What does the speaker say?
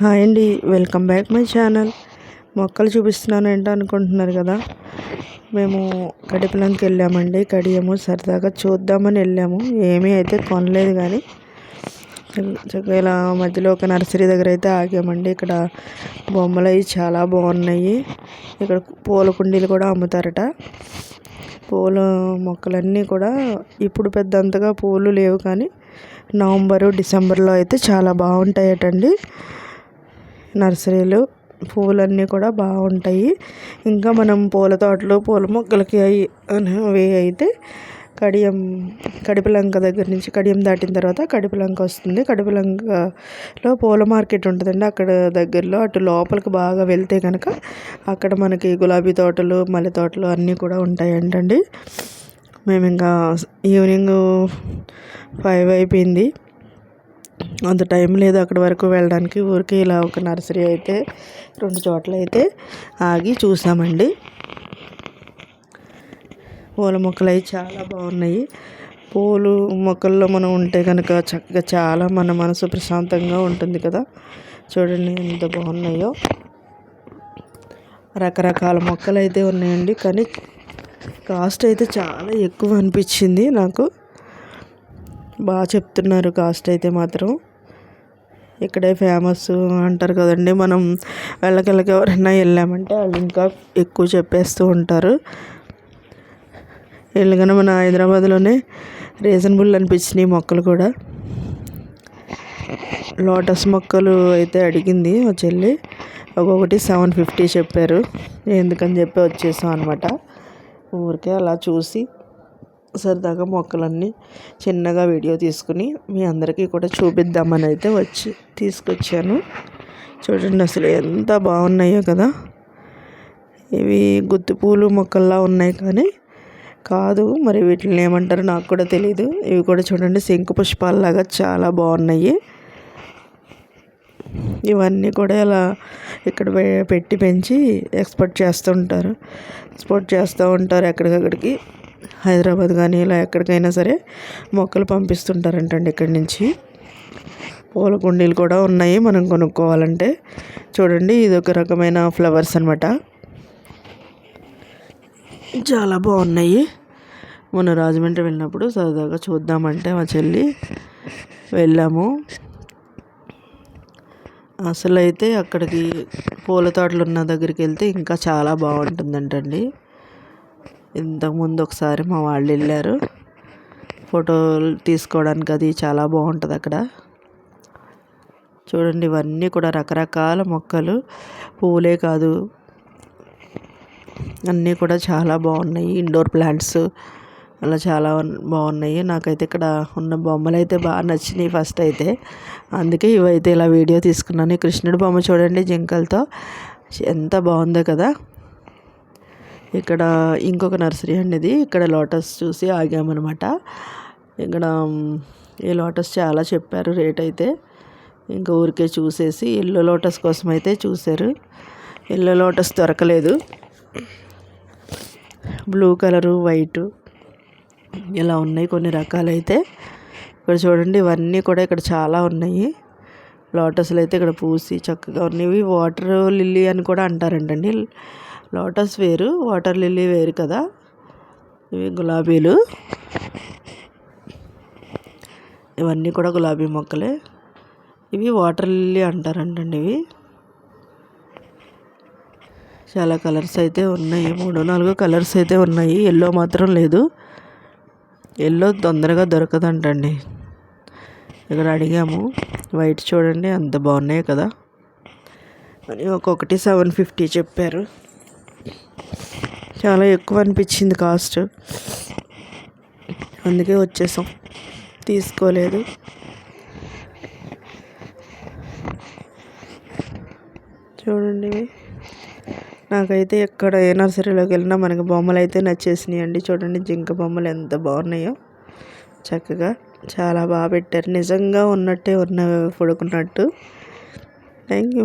Hi అండి welcome back my channel. మొక్కలు చూపిస్తున్నాను ఏంటో అనుకుంటున్నారు కదా? మేము కడిపిలంకి వెళ్ళామండి. కడియము సరదాగా చూద్దామని వెళ్ళాము. ఏమీ అయితే కొనలేదు కానీ ఇలా మధ్యలో ఒక నర్సరీ దగ్గర అయితే ఆగామండి. ఇక్కడ బొమ్మలు అవి చాలా బాగున్నాయి. ఇక్కడ పూల కుండీలు కూడా అమ్ముతారట. పూల మొక్కలన్నీ కూడా ఇప్పుడు పెద్దంతగా పూలు లేవు కానీ నవంబరు డిసెంబర్లో అయితే చాలా బాగుంటాయటండి. నర్సరీలు పువ్వులన్నీ కూడా బాగుంటాయి. ఇంకా మనం పూల తోటలు పూల మొక్కలకి అవి అవి అయితే కడియం కడిపిలంక దగ్గర నుంచి కడియం దాటిన తర్వాత కడిపిలంక వస్తుంది. కడిపిలంకలో పూల మార్కెట్ ఉంటుందండి. అక్కడ దగ్గరలో అటు లోపలికి బాగా వెళ్తే కనుక అక్కడ మనకి గులాబీ తోటలు మల్లె తోటలు అన్నీ కూడా ఉంటాయంటండి. మేము ఇంకా ఈవినింగ్ ఫైవ్ అయిపోయింది. అంత టైం లేదు అక్కడి వరకు వెళ్ళడానికి. ఊరికి ఇలా ఒక నర్సరీ అయితే రెండు చోట్ల అయితే ఆగి చూసామండి. పూల మొక్కలు అవి చాలా బాగున్నాయి. పూలు మొక్కల్లో మనం ఉంటే కనుక చక్కగా చాలా మన మనసు ప్రశాంతంగా ఉంటుంది కదా. చూడండి ఎంత బాగున్నాయో. రకరకాల మొక్కలు అయితే ఉన్నాయండి. కానీ కాస్ట్ అయితే చాలా ఎక్కువ అనిపించింది నాకు. బాగా చెప్తున్నారు కాస్ట్ అయితే మాత్రం. ఇక్కడే ఫేమస్ అంటారు కదండి. మనం వెళ్ళకెళ్ళక ఎవరైనా వెళ్ళామంటే వాళ్ళు ఇంకా ఎక్కువ చెప్పేస్తూ ఉంటారు. వెళ్ళగానే మన హైదరాబాద్లోనే రీజనబుల్ అనిపించినాయి మొక్కలు కూడా. లోటస్ మొక్కలు అయితే అడిగింది మా చెల్లి. ఒక్కొక్కటి సెవెన్ ఫిఫ్టీ చెప్పారు. ఎందుకని చెప్పి వచ్చేసాం అనమాట ఊరికే అలా చూసి సరదాగా మొక్కలన్నీ చిన్నగా వీడియో తీసుకుని మీ అందరికీ కూడా చూపిద్దామని అయితే వచ్చి తీసుకొచ్చాను. చూడండి అసలు ఎంత బాగున్నాయో కదా. ఇవి గుత్తి పూలు మొక్కల్లా ఉన్నాయి కానీ కాదు మరి వీటిని ఏమంటారో నాకు కూడా తెలియదు ఇవి కూడా చూడండి శంకు పుష్పాలలాగా చాలా బాగున్నాయి. ఇవన్నీ కూడా ఇలా ఇక్కడ పెట్టి పెంచి ఎక్స్పోర్ట్ చేస్తూ ఉంటారు. ఎక్స్పోర్ట్ చేస్తూ ఉంటారు ఎక్కడికక్కడికి. హైదరాబాద్ కానీ ఇలా ఎక్కడికైనా సరే మొక్కలు పంపిస్తుంటారంటండి ఇక్కడి నుంచి. పూల కుండీలు కూడా ఉన్నాయి మనం కొనుక్కోవాలంటే. చూడండి ఇది ఒక రకమైన ఫ్లవర్స్ అనమాట చాలా బాగున్నాయి. మొన్న రాజమండ్రి వెళ్ళినప్పుడు సరదాగా చూద్దామంటే మా చెల్లి వెళ్ళాము. అసలు అయితే అక్కడికి పూల తోటలు ఉన్న దగ్గరికి వెళ్తే ఇంకా చాలా బాగుంటుందంటండి. ఇంతకుముందు ఒకసారి మా వాళ్ళు వెళ్ళారు. ఫోటోలు తీసుకోవడానికి అది చాలా బాగుంటుంది అక్కడ. చూడండి ఇవన్నీ కూడా రకరకాల మొక్కలు. పువ్వులే కాదు. అన్నీ కూడా చాలా బాగున్నాయి. ఇండోర్ ప్లాంట్స్ అలా చాలా బాగున్నాయి. నాకైతే ఇక్కడ ఉన్న బొమ్మలు అయితే బాగా నచ్చినాయి ఫస్ట్ అయితే. అందుకే ఇవైతే ఇలా వీడియో తీసుకున్నాను. కృష్ణుడి బొమ్మ చూడండి జింకలతో. ఎంత బాగుందో కదా. ఇక్కడ ఇంకొక నర్సరీ అండి ఇది. ఇక్కడ లోటస్ చూసి ఆగామన్నమాట. ఇక్కడ ఈ లోటస్ చాలా చెప్పారు రేట్ అయితే. ఇంకా ఊరికే చూసేసి ఎల్లో లోటస్ కోసం అయితే చూశారు. ఎల్లో లోటస్ దొరకలేదు. బ్లూ కలరు వైటు ఇలా ఉన్నాయి కొన్ని రకాలైతే. ఇక్కడ చూడండి ఇవన్నీ కూడా ఇక్కడ చాలా ఉన్నాయి. లోటస్లు అయితే ఇక్కడ పూసి చక్కగా ఉన్నాయి వాటర్ లిల్లీ అని కూడా అంటారంటండి. లోటస్ వేరు వాటర్ లిల్లీ వేరు కదా. ఇవి గులాబీలు. ఇవన్నీ కూడా గులాబీ మొక్కలే. ఇవి వాటర్ లిల్లీ అంటారంటండి ఇవి. చాలా కలర్స్ అయితే ఉన్నాయి. మూడు నాలుగు కలర్స్ అయితే ఉన్నాయి. ఎల్లో మాత్రం లేదు. ఎల్లో తొందరగా దొరకదంటండి. ఇక్కడ అడిగాము. వైట్ చూడండి అంత బాగున్నాయి కదా. అని ఒక్కొక్కటి సెవెన్ ఫిఫ్టీ చెప్పారు. చాలా ఎక్కువ అనిపించింది కాస్ట్. అందుకే వచ్చేసాం. తీసుకోలేదు. చూడండి. నాకైతే ఎక్కడ ఏ నర్సరీలోకి వెళ్ళినా మనకి బొమ్మలు అయితే నచ్చేసినాయి అండి. చూడండి జింక బొమ్మలు ఎంత బాగున్నాయో. చక్కగా చాలా బాగా పెట్టారు. నిజంగా ఉన్నట్టే ఉన్న పడుకున్నట్టు. Thank you